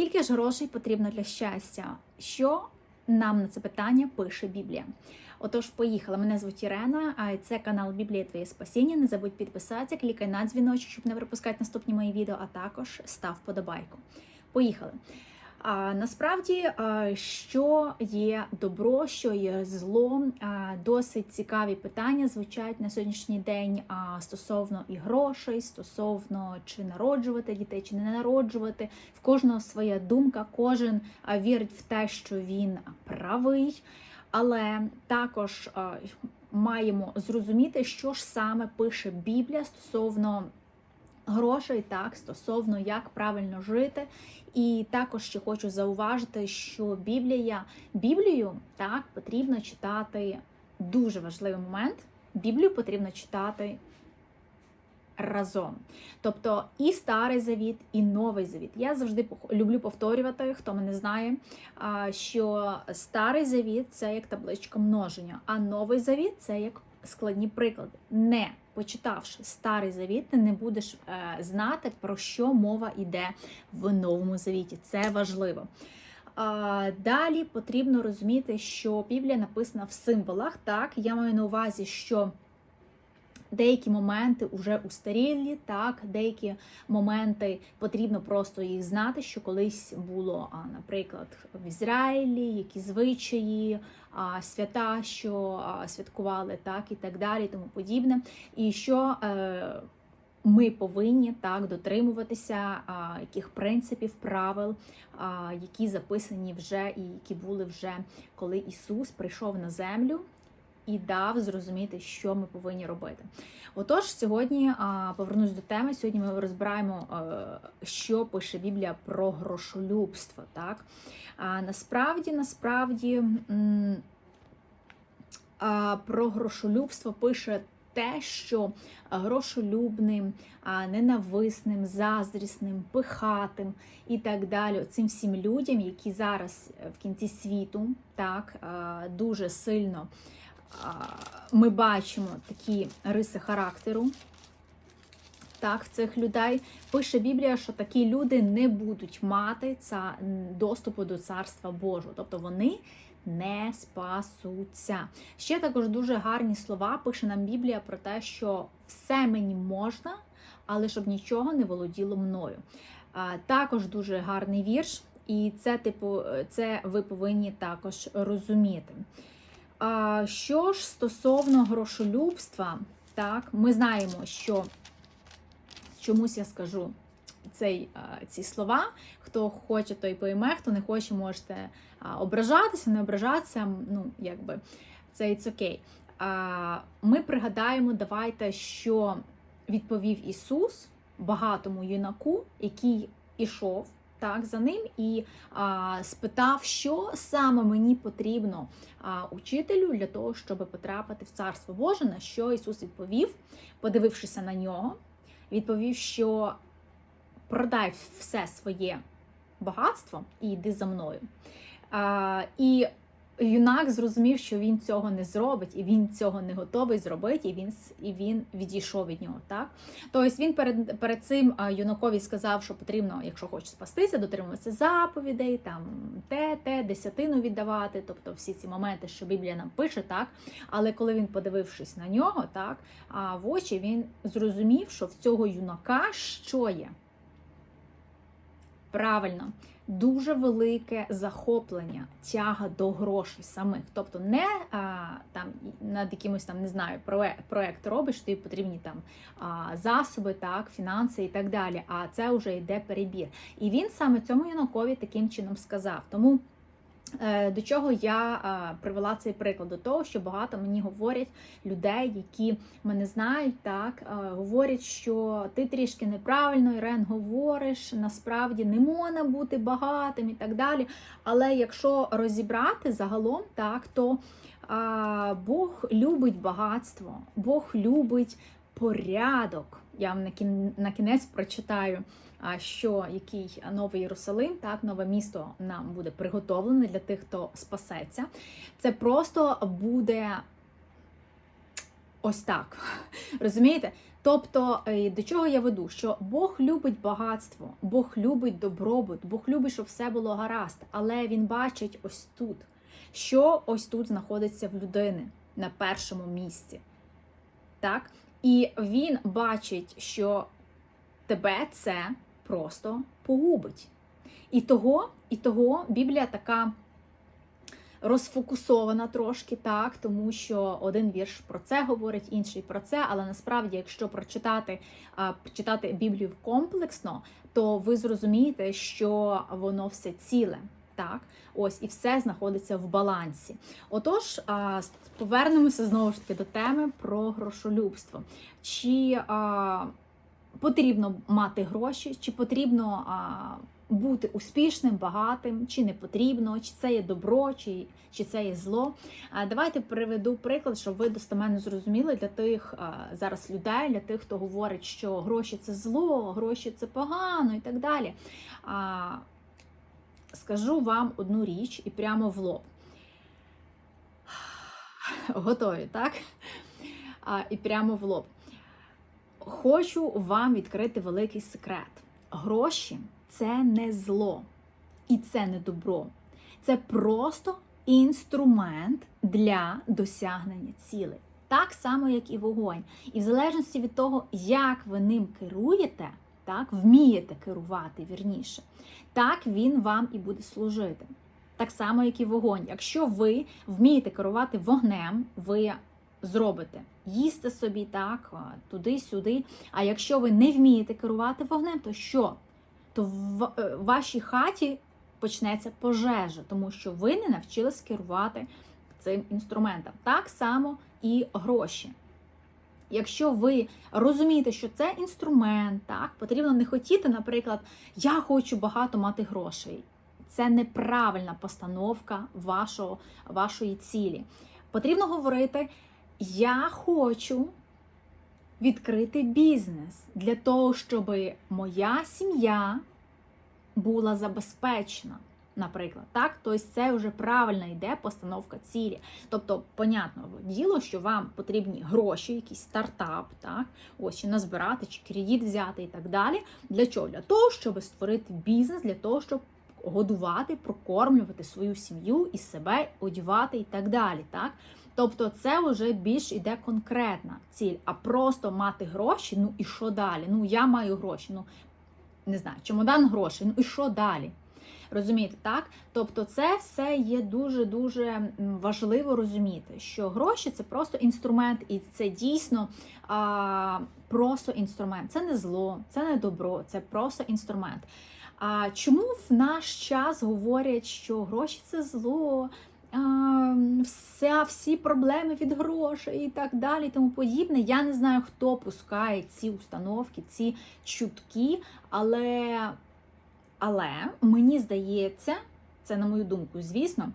Скільки ж грошей потрібно для щастя? Що нам на це питання пише Біблія? Отож, поїхали. Мене звуть Ірена, а це канал Біблія Твоє Спасіння. Не забудь підписатися, клікай на дзвіночок, щоб не пропускати наступні мої відео, а також став подобайку. Поїхали. А, насправді, що є добро, що є зло, досить цікаві питання звучать на сьогоднішній день стосовно і грошей, стосовно чи народжувати дітей, чи не народжувати. В кожного своя думка, кожен вірить в те, що він правий, але також маємо зрозуміти, що ж саме пише Біблія стосовно. Грошей так стосовно як правильно жити, і також ще хочу зауважити, що Біблія, Біблію так потрібно читати дуже важливий момент. Біблію потрібно читати разом. Тобто і старий завіт, і новий завіт. Я завжди люблю повторювати, хто мене знає, що старий завіт це як табличка множення, а новий завіт це як складні приклади. Не почитавши старий завіт, ти не будеш е, знати, про що мова йде в новому завіті. Це важливо. Далі потрібно розуміти, що Біблія написана в символах. Так, я маю на увазі, що деякі моменти вже устарілі, так, деякі моменти потрібно просто їх знати, що колись було, наприклад, в Ізраїлі, які звичаї, свята, що святкували, так і так далі, тому подібне. І що е, ми повинні так дотримуватися а, яких принципів, правил, а, які записані вже і які були вже коли Ісус прийшов на землю і дав зрозуміти, що ми повинні робити. Отож, сьогодні повернусь до теми. Сьогодні ми розбираємо, що пише Біблія про грошолюбство. Так? Насправді, насправді про грошолюбство пише. Те, що грошолюбним, ненависним, заздрісним, пихатим і так далі, цим всім людям, які зараз в кінці світу так дуже сильно ми бачимо такі риси характеру. Так, цих людей пише Біблія, що такі люди не будуть мати ця доступу до царства Божого, тобто вони не спасуться. Ще також дуже гарні слова пише нам Біблія про те, що все мені можна, але щоб нічого не володіло мною. Також дуже гарний вірш, і це, типу, це ви повинні також розуміти. Що ж стосовно грошолюбства, так, ми знаємо, що чомусь я скажу цей, ці слова. Хто хоче, той пойме, хто не хоче, можете ображатися, не ображатися. Ну, якби це it's okay. Ми пригадаємо, давайте, що відповів Ісус багатому юнаку, який ішов так, за ним і а, спитав, що саме мені потрібно а, учителю для того, щоб потрапити в Царство Боже, на що Ісус відповів, подивившися на нього, відповів, що продай все своє багатство і йди за мною. А, І юнак зрозумів, що він цього не зробить, і він цього не готовий зробити, і він і він відійшов від нього. Так тобто він перед перед цим юнакові сказав, що потрібно, якщо хоче спастися, дотримуватися заповідей, там те, те, десятину віддавати, тобто всі ці моменти, що Біблія нам пише, так. Але коли він, подивившись на нього, так в очі він зрозумів, що в цього юнака що є. Правильно, дуже велике захоплення, тяга до грошей самих. Тобто не а, там над якимось там не знаю, проект, робиш, тобі потрібні там а, засоби, так, фінанси і так далі. А це вже йде перебір. І він саме цьому юнакові таким чином сказав. Тому. Е, до чого я е, привела цей приклад? До того, що багато мені говорять людей, які мене знають, так е, говорять, що ти трішки неправильно Ірен, говориш, насправді не можна бути багатим і так далі. Але якщо розібрати загалом, так то Бог любить багатство, Бог любить порядок. Я вам на кінець прочитаю що який новий Єрусалим, так, нове місто нам буде приготовлене для тих, хто спасеться. Це просто буде ось так. Розумієте? Тобто, е, до чого я веду? Що Бог любить багатство, Бог любить добробут, Бог любить, щоб все було гаразд, але Він бачить ось тут, що ось тут знаходиться в людини на першому місці. Так? І він бачить, що тебе це просто погубить. І того, і того Біблія така розфокусована трошки, так, тому що один вірш про це говорить, інший про це. Але насправді, якщо прочитати читати Біблію комплексно, то ви зрозумієте, що воно все ціле. Так, ось і все знаходиться в балансі. Отож, повернемося знову ж таки до теми про грошолюбство. Чи а, потрібно мати гроші, чи потрібно а, бути успішним, багатим, чи не потрібно, чи це є добро, чи, чи це є зло. Давайте приведу приклад, щоб ви достеменно зрозуміли для тих зараз людей, для тих, хто говорить, що гроші це зло, гроші це погано і так далі. Скажу вам одну річ і прямо в лоб. Готові, так? А, І прямо в лоб. Хочу вам відкрити великий секрет. Гроші це не зло і це не добро. Це просто інструмент для досягнення цілей. Так само, як і вогонь. І в залежності від того, як ви ним керуєте, так, вмієте керувати вірніше, так він вам і буде служити. Так само, як і вогонь. Якщо ви вмієте керувати вогнем, ви зробите. Їсти собі так, туди-сюди. А якщо ви не вмієте керувати вогнем, то що? То в вашій хаті почнеться пожежа, тому що ви не навчились керувати цим інструментом. Так само і гроші. Якщо ви розумієте, що це інструмент, так, потрібно не хотіти, наприклад, я хочу багато мати грошей. Це неправильна постановка вашого, вашої цілі. Потрібно говорити, я хочу відкрити бізнес для того, щоб моя сім'я була забезпечена. Наприклад, так, тобто це вже правильно йде постановка цілі. Тобто, понятно діло, що вам потрібні гроші, якийсь стартап, так, ось чи назбирати, чи кредит взяти і так далі. Для чого? Для того, щоб створити бізнес, для того, щоб годувати, прокормлювати свою сім'ю і себе, одівати і так далі. так. Тобто це вже більш іде конкретна ціль, а просто мати гроші, ну і що далі? Ну, я маю гроші, ну не знаю, чемодан грошей, ну і що далі? Розумієте, так? Тобто, це все є дуже-дуже важливо розуміти, що гроші це просто інструмент, і це дійсно а, просто інструмент. Це не зло, це не добро, це просто інструмент. А чому в наш час говорять, що гроші це зло? Вся, всі проблеми від грошей і так далі, і тому подібне. Я не знаю, хто пускає ці установки, ці чутки, але але мені здається, це на мою думку, звісно,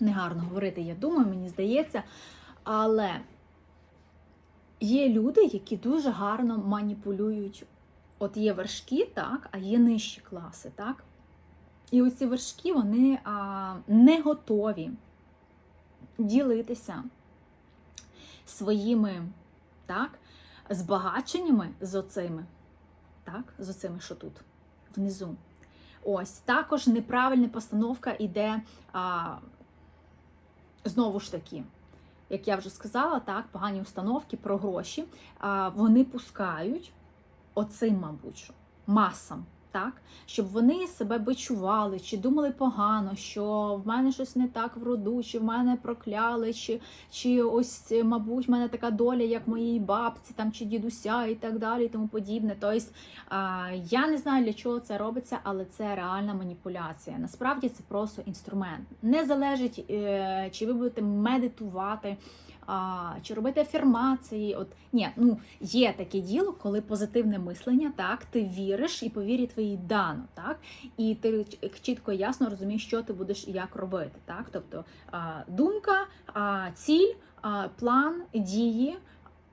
негарно говорити, я думаю, мені здається, але є люди, які дуже гарно маніпулюють. От є вершки, так, а є нижчі класи, так? І оці вершки вони а, не готові ділитися своїми так, збагаченнями з оцими, так, з оцими, що тут, внизу. Ось, також неправильна постановка іде, а, знову ж таки, як я вже сказала, так, погані установки про гроші, а, вони пускають оцим, мабуть, масам так, щоб вони себе бичували, чи думали погано, що в мене щось не так в роду, чи в мене прокляли, чи чи ось, мабуть, в мене така доля, як моїй бабці, там чи дідуся, і так далі, і тому подібне. Тобто я не знаю, для чого це робиться, але це реальна маніпуляція. Насправді це просто інструмент. Не залежить, е, чи ви будете медитувати а, чи робити афірмації. От ні, ну є таке діло, коли позитивне мислення, так, ти віриш і повірі твоїй дано, так, і ти чітко і ясно розумієш, що ти будеш і як робити. так, Тобто а, думка, а, ціль, а, план, дії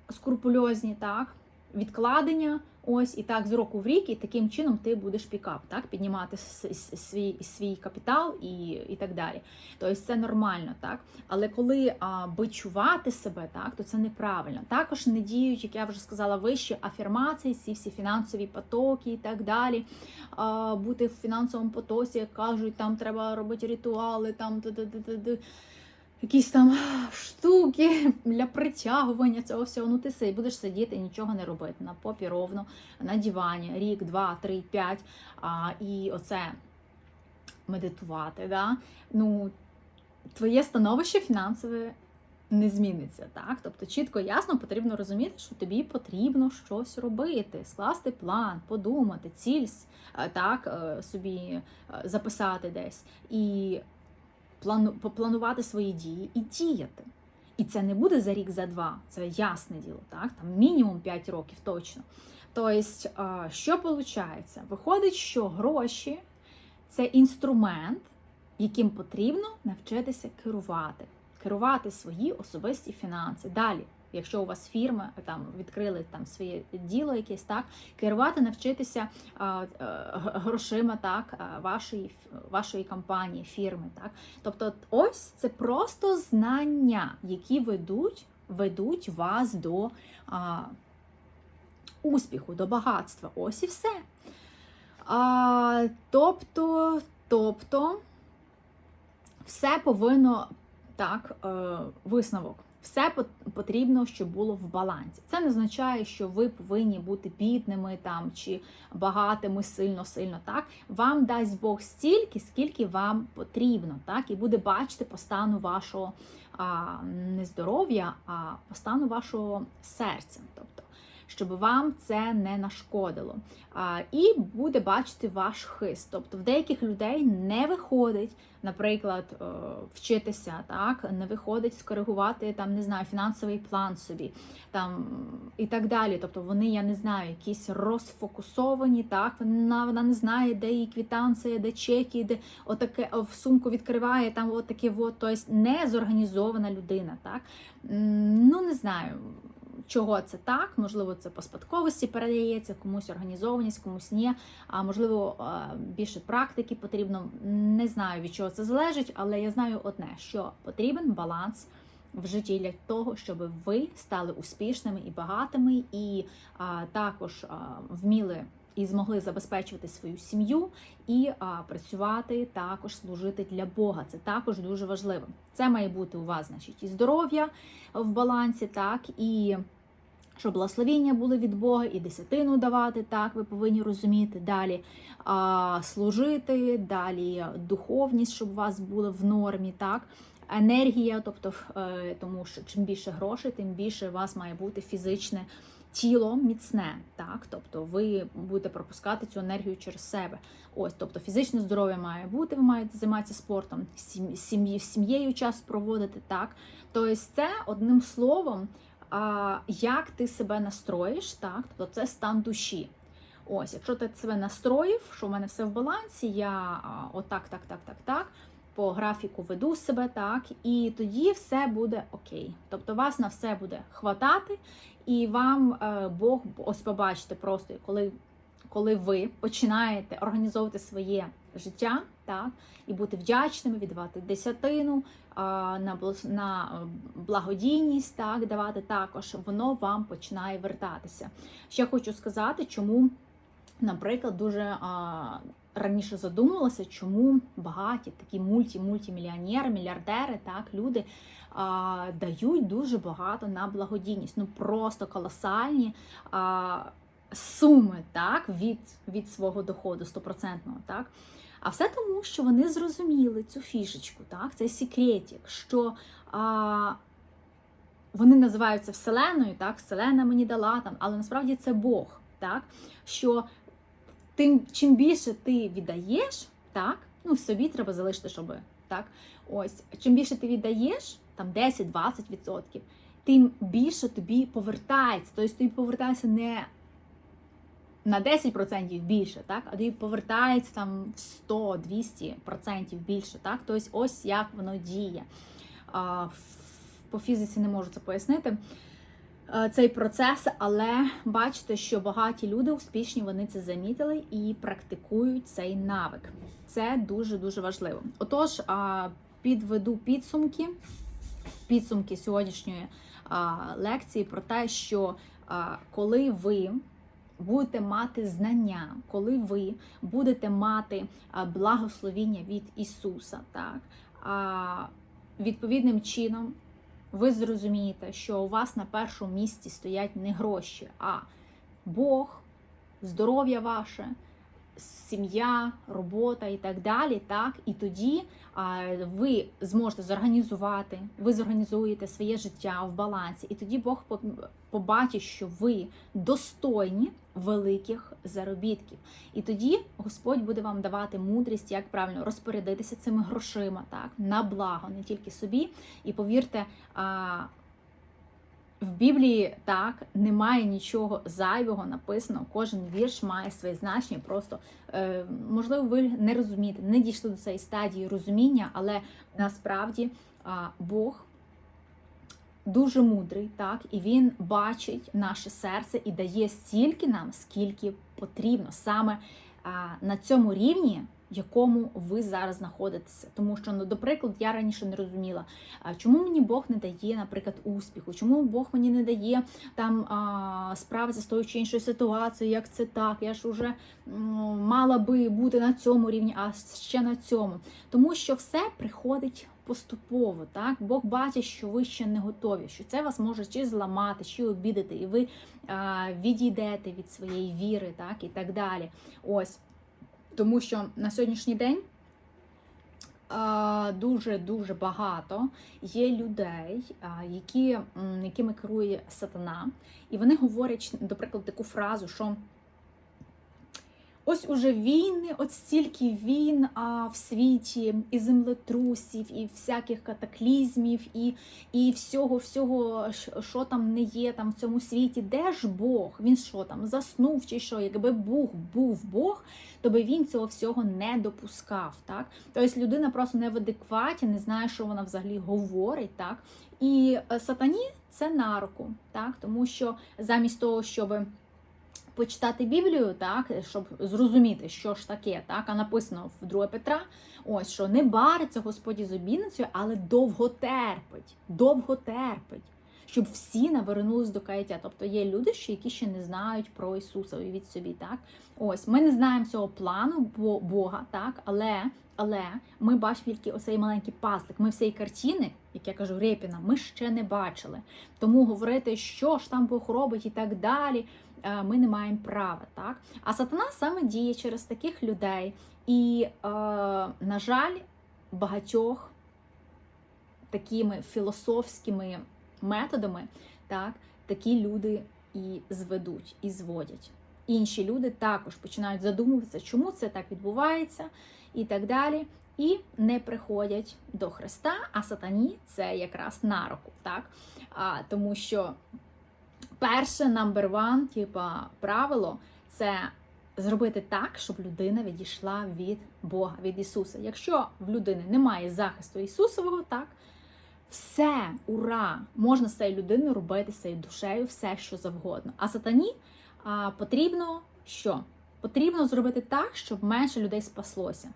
скрупульозні, так, відкладення, Ось і так з року в рік, і таким чином ти будеш пікап, так піднімати свій свій капітал і, і так далі. Тобто це нормально, так. Але коли а, бичувати себе, так то це неправильно. Також не діють, як я вже сказала, вище афірмації, ці всі фінансові потоки і так далі. А, бути в фінансовому потоці, як кажуть, там треба робити ритуали, там д-д-д-д-д. Якісь там штуки для притягування цього всього. Ну ти си, будеш сидіти нічого не робити на попі ровно, на дивані, рік, два, три, п'ять. А, і оце медитувати. Да? Ну, твоє становище фінансове не зміниться. Так? Тобто чітко ясно потрібно розуміти, що тобі потрібно щось робити, скласти план, подумати, ціль е, так, е, собі е, записати десь. І плану, попланувати свої дії і діяти. І це не буде за рік, за два, це ясне діло, так? Там мінімум 5 років точно. Тобто, що виходить? Виходить, що гроші це інструмент, яким потрібно навчитися керувати, керувати свої особисті фінанси. Далі, якщо у вас фірма там відкрили там своє діло, якесь так, керувати, навчитися а, грошима так, а, вашої, вашої компанії, фірми. Так. Тобто, ось це просто знання, які ведуть, ведуть вас до а, успіху, до багатства. Ось і все. А, тобто, тобто, все повинно так, е, висновок. Все потрібно, щоб було в балансі. Це не означає, що ви повинні бути бідними там чи багатими сильно-сильно. Так вам дасть Бог стільки, скільки вам потрібно, так і буде бачити по стану вашого а, не здоров'я, а по стану вашого серця. Тобто, щоб вам це не нашкодило. І буде бачити ваш хист. Тобто в деяких людей не виходить, наприклад, е, вчитися, так, не виходить скоригувати там, не знаю, фінансовий план собі там і так далі. Тобто вони, я не знаю, якісь розфокусовані, так, вона, вона не знає, де її квітанція, де чеки, де отаке в сумку відкриває, там от таке, от, тобто не зорганізована людина. Так? Ну, не знаю. Чого це так? Можливо, це по спадковості передається, комусь організованість, комусь ні. А можливо, більше практики потрібно. Не знаю від чого це залежить, але я знаю одне: що потрібен баланс в житті для того, щоб ви стали успішними і багатими, і а, також а, вміли і змогли забезпечувати свою сім'ю і а, працювати також служити для Бога. Це також дуже важливо. Це має бути у вас, значить, і здоров'я в балансі, так і. Щоб благословіння були від Бога і десятину давати, так ви повинні розуміти. Далі а, служити, далі духовність, щоб у вас була в нормі, так енергія, тобто, е, тому що чим більше грошей, тим більше у вас має бути фізичне тіло міцне. Так, тобто ви будете пропускати цю енергію через себе. Ось, тобто фізичне здоров'я має бути, ви маєте займатися спортом, сім'єю час проводити. Так, тобто це одним словом, як ти себе настроїш, так, тобто це стан душі. Ось, якщо ти себе настроїв, що в мене все в балансі, я отак, так, так, так, так. По графіку веду себе так, і тоді все буде окей. Тобто вас на все буде хватати, і вам е, Бог ось побачите просто, коли, коли ви починаєте організовувати своє життя, так, і бути вдячними, віддавати десятину на на е, благодійність, так, давати також, воно вам починає вертатися. Ще хочу сказати, чому, наприклад, дуже раніше задумувалася, чому багаті такі мульті-мультимільйонери, мільярдери, так, люди дають дуже багато на благодійність. Ну просто колосальні а, суми так, від, від свого доходу стопроцентного. Так. А все тому, що вони зрозуміли цю фішечку, так, цей секретик, що а, вони називаються Вселеною, так, Вселена мені дала там, але насправді це Бог. Так, що тим, чим більше ти віддаєш, так, ну собі треба залишити, щоб так. Ось, чим більше ти віддаєш, там 10-20%, тим більше тобі повертається. Тобто тобі повертається не на 10% більше, так, а тобі повертається там в 100-200% більше. Так? Тобто ось як воно діє. По фізиці не можу це пояснити. цей процес, але бачите, що багаті люди успішні, вони це замітили і практикують цей навик. Це дуже дуже важливо. Отож, підведу підсумки, підсумки сьогоднішньої лекції про те, що коли ви будете мати знання, коли ви будете мати благословіння від Ісуса, так а, відповідним чином ви зрозумієте, що у вас на першому місці стоять не гроші, а Бог, здоров'я ваше, сім'я, робота і так далі. Так, і тоді а, ви зможете зорганізувати, ви зорганізуєте своє життя в балансі, і тоді Бог побачить, що ви достойні великих заробітків. І тоді Господь буде вам давати мудрість, як правильно розпорядитися цими грошима, так на благо, не тільки собі. І повірте, в Біблії так немає нічого зайвого написано. Кожен вірш має своє значення. Просто е, можливо, ви не розумієте, не дійшли до цієї стадії розуміння, але насправді Бог дуже мудрий, так, і він бачить наше серце і дає стільки нам, скільки потрібно, саме на цьому рівні, якому ви зараз знаходитеся. Тому що, ну, до прикладу, я раніше не розуміла, чому мені Бог не дає, наприклад, успіху, чому Бог мені не дає там справитися з тою чи іншою ситуацією, як це так? Я ж уже мала би бути на цьому рівні, а ще на цьому. Тому що все приходить поступово. Так? Бог бачить, що ви ще не готові, що це вас може чи зламати, чи обідати, і ви а, відійдете від своєї віри, так? і так далі. Ось. Тому що на сьогоднішній день дуже дуже багато є людей, які, якими керує сатана, і вони говорять, до прикладу, таку фразу, що ось уже війни, от стільки війн а, в світі, і землетрусів, і всяких катаклізмів, і, і всього, всього, що там не є там в цьому світі. Де ж Бог? Він що там заснув чи що? Якби Бог був Бог, то би він цього всього не допускав. Так? Тобто людина просто не в адекваті, не знає, що вона взагалі говорить. Так? І е, сатані це на руку, так? тому що замість того, щоб почитати Біблію, так, щоб зрозуміти, що ж таке, так, а написано в 2 Петра, ось що не бариться Господь з обідницею, але довго терпить, довго терпить. Щоб всі навернулись до каяття. Тобто є люди, які ще не знають про Ісуса, уявіть собі, так? Ось ми не знаємо цього плану Бога, так, але, але ми бачимо тільки оцей маленький паслик. Ми всієї картини, як я кажу, Репіна, ми ще не бачили. Тому говорити, що ж там Бог робить і так далі, ми не маємо права. Так? А сатана саме діє через таких людей. І, е, на жаль, багатьох такими філософськими методами, так, такі люди і зведуть, і зводять. Інші люди також починають задумуватися, чому це так відбувається, і так далі. І не приходять до Христа, а сатані це якраз на руку, так? А, тому що перше number one, типа правило, це зробити так, щоб людина відійшла від Бога, від Ісуса. Якщо в людини немає захисту Ісусового, так все, ура! Можна з цією людиною робити цією душею все, що завгодно. А сатані а, потрібно що? Потрібно зробити так, щоб менше людей спаслося.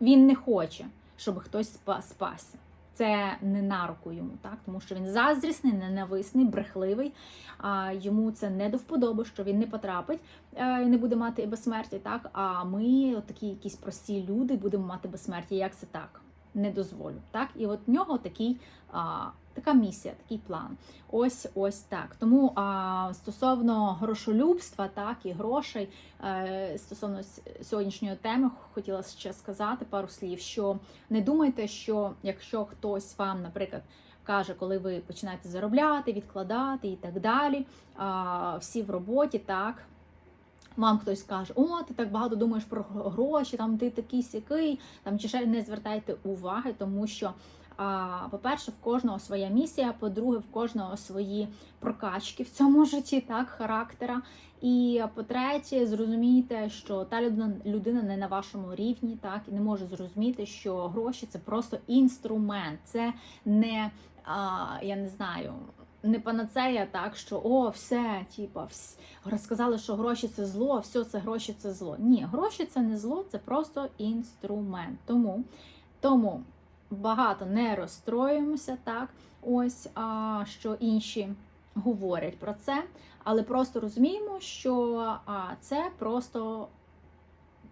Він не хоче, щоб хтось спа- спасся. Це не на руку йому, так? тому що він заздрісний, ненависний, брехливий. А йому це не до вподоби, що він не потрапить е, і не буде мати безсмерті. Так? А ми, такі якісь прості люди, будемо мати безсмерті. Як це так? Не дозволю. Так? І от в нього такий, а, така місія, такий план. Ось ось так. Тому а, стосовно грошолюбства, так і грошей, е, стосовно сьогоднішньої теми, хотіла ще сказати пару слів, що не думайте, що якщо хтось вам, наприклад, каже, коли ви починаєте заробляти, відкладати і так далі, а, всі в роботі, так. Вам хтось каже, о, ти так багато думаєш про гроші, там ти такий сякий, там чи ще не звертайте уваги, тому що, по-перше, в кожного своя місія, по-друге, в кожного свої прокачки в цьому житті, так, характера. І по-третє, зрозумійте, що та людина, людина не на вашому рівні, так, і не може зрозуміти, що гроші це просто інструмент, це не, а, я не знаю, не панацея, так що о, все, типа, розказали, що гроші це зло, все це гроші це зло. Ні, гроші це не зло, це просто інструмент. Тому, тому багато не розстроюємося, так, ось а, що інші говорять про це, але просто розуміємо, що а, це просто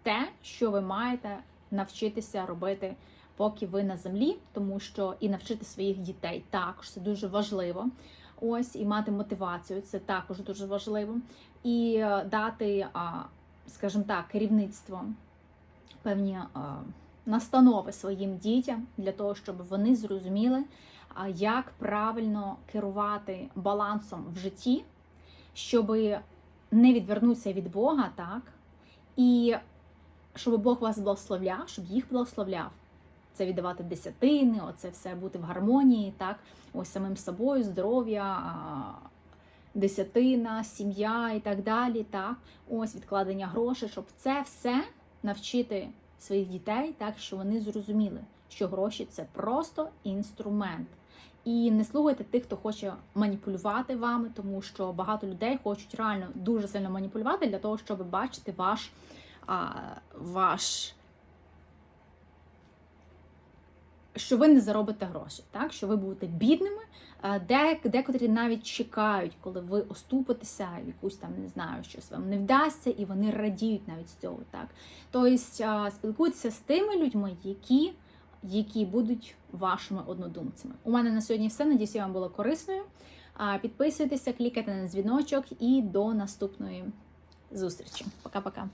те, що ви маєте навчитися робити, поки ви на землі, тому що і навчити своїх дітей також це дуже важливо. Ось і мати мотивацію, це також дуже важливо. І е, дати, скажімо так, керівництво, певні настанови своїм дітям для того, щоб вони зрозуміли, як правильно керувати балансом в житті, щоб не відвернутися від Бога, так, і щоб Бог вас благословляв, щоб їх благословляв. Це віддавати десятини, оце все бути в гармонії, так, ось самим собою, здоров'я, десятина, сім'я і так далі. Так, ось відкладення грошей, щоб це все навчити своїх дітей, так, що вони зрозуміли, що гроші це просто інструмент. І не слухайте тих, хто хоче маніпулювати вами, тому що багато людей хочуть реально дуже сильно маніпулювати для того, щоб бачити ваш, а, ваш що ви не заробите гроші, так? що ви будете бідними, де, декотрі навіть чекають, коли ви оступитеся, якусь там не знаю, щось вам не вдасться, і вони радіють навіть з цього. Так? Тобто спілкуйтеся з тими людьми, які які будуть вашими однодумцями. У мене на сьогодні все. Надіюсь, я вам було корисною. Підписуйтеся, клікайте на дзвіночок і до наступної зустрічі. Пока-пока.